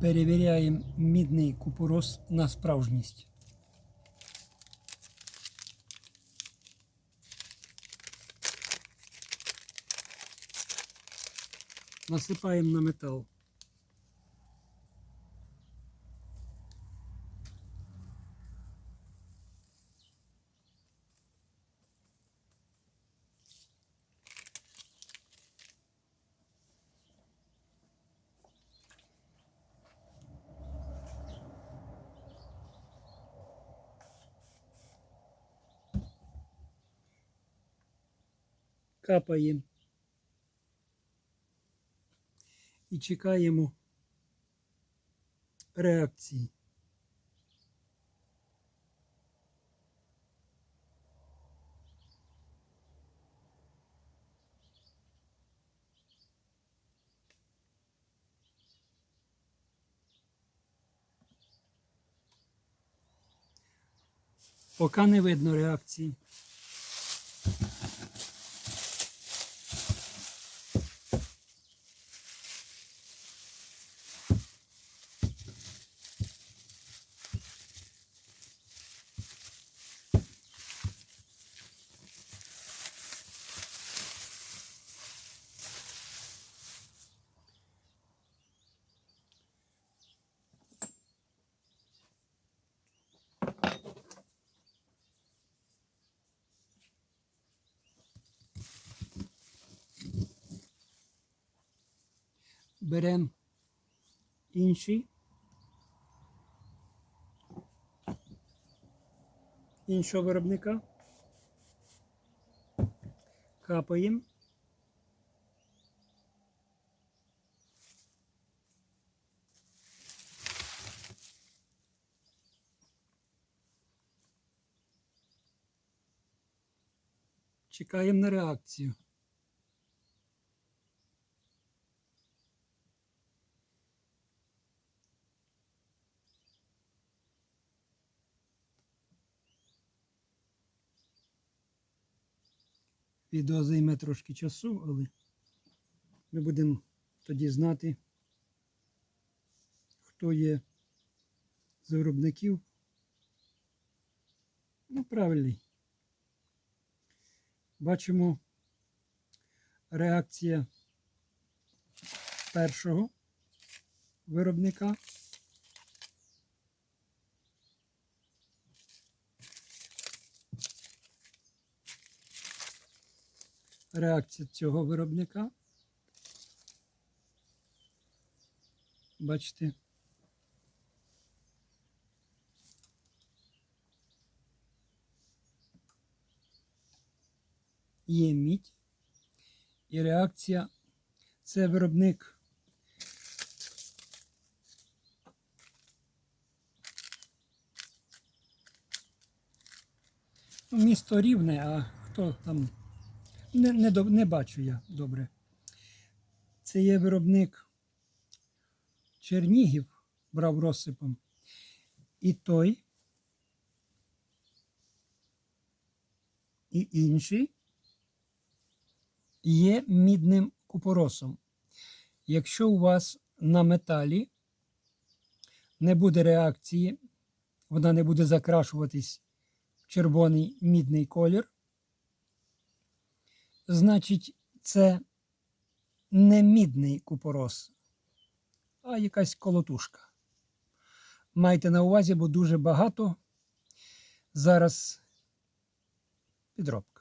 Перевіряємо мідний купорос на справжність. Насипаємо на метал. Капаємо. І чекаємо реакції. Поки не видно реакції. Беремо інший. Іншого виробника. Капаємо. Чекаємо на реакцію. Відео займе трошки часу, але ми будемо тоді знати, хто є з виробників. Ну, правильний. Бачимо реакція першого виробника. Реакція цього виробника. Бачите. Є мідь. І реакція це виробник. Ну, Місто рівне, а хто там не, не, не бачу я добре. Це є виробник Чернігів, брав розсипом. І той, і інший є мідним купоросом. Якщо у вас на металі не буде реакції, вона не буде закрашуватись в червоний мідний колір, значить, це не мідний купорос, а якась колотушка. Майте на увазі, бо дуже багато зараз підробки.